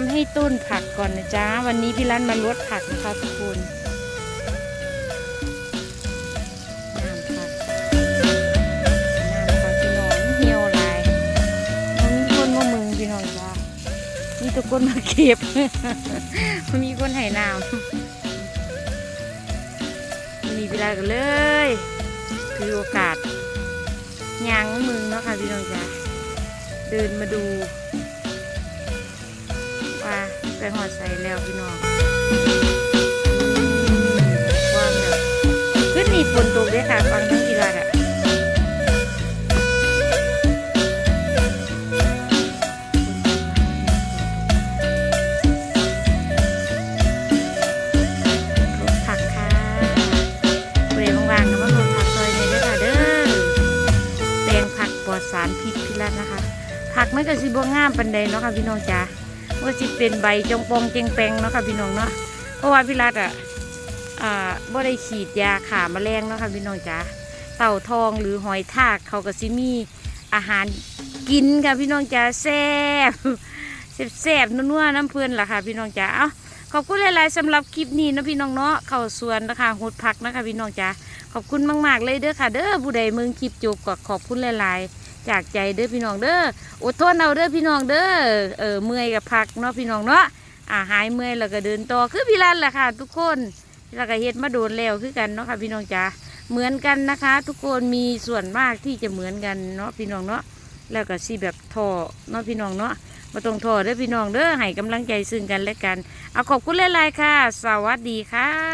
ำให้ต้นผักก่อนนะจ๊ะ วันนี้พี่รันมาลดผักนะคะทุกคนน้ำผักน้ำผักพี่น้องเหี่ยวหลายมันมีคนมามึงพี่น้องมีตุกนมาเก็บ มีคนให้น้ำมีเวลากันเลยถือโอกาสยางมึงเนาะค่ะพี่น้องจ้าเดินมาดู ไปหอดใส่แล้วพี่น้องว่างแบบขึ้นนี่ฝนตกเลยค่ะฟังทั้งกีฬาอะผักค่ะบริเวงๆนะว่ารถผักซอยในเด้อค่ะเด้อแปลงผักปลอดสารพิษพิรัตนะคะ ผักไม่กระสิบวงามปันใดเนาะค่ะพี่น้องจ๋า ว่สิเป็นใบจงปองเจงแปงเนาะค่ะพี่น้องเนาะเพราะว่าพี่รัตอะอ่าบ่ได้ฉีดยาขาแมลงเนาะค่ะพี่น้องจ๋าเต่าทองหรือหอยทากเขาก็สิมีอาหารกินค่ะพี่น้องจ๋าแซ่บแซ่บๆนัวๆน้ำเพื่อนล่ะค่ะ พี่น้องจ๋าเอ้าขอบคุณหลายๆสำหรับคลิปนี้นะพี่น้องเนาะเข้าสวนนะคะหดผักนะคะพี่น้องจ๋าขอบคุณมาก ๆ เลยเด้อค่ะ เด้อผู้ใดมึงคลิปจบก็ขอบคุณหลายๆ จากใจเด้อพี่น้องเด้ออดทนเอาเด้อพี่น้องเด้อเออเมื่อยกับพักเนาะพี่น้องเนาะอ่าหายเมื่อยแล้วก็เดินต่อคือพี่รันแหละค่ะ ทุกคนแล้วก็เฮ็ดมาโดนแล้วคือกันเนาะค่ะพี่น้องจ๋าเหมือนกันนะคะ ทุกคนมีส่วนมากที่จะเหมือนกันเนาะพี่น้องเนาะแล้วก็สิแบบท่อเนาะพี่น้องเนาะมาตรงท่อเด้อพี่น้องเด้อให้กำลังใจซึ่งกันและกัน เอาขอบคุณหลายๆค่ะ สวัสดีค่ะ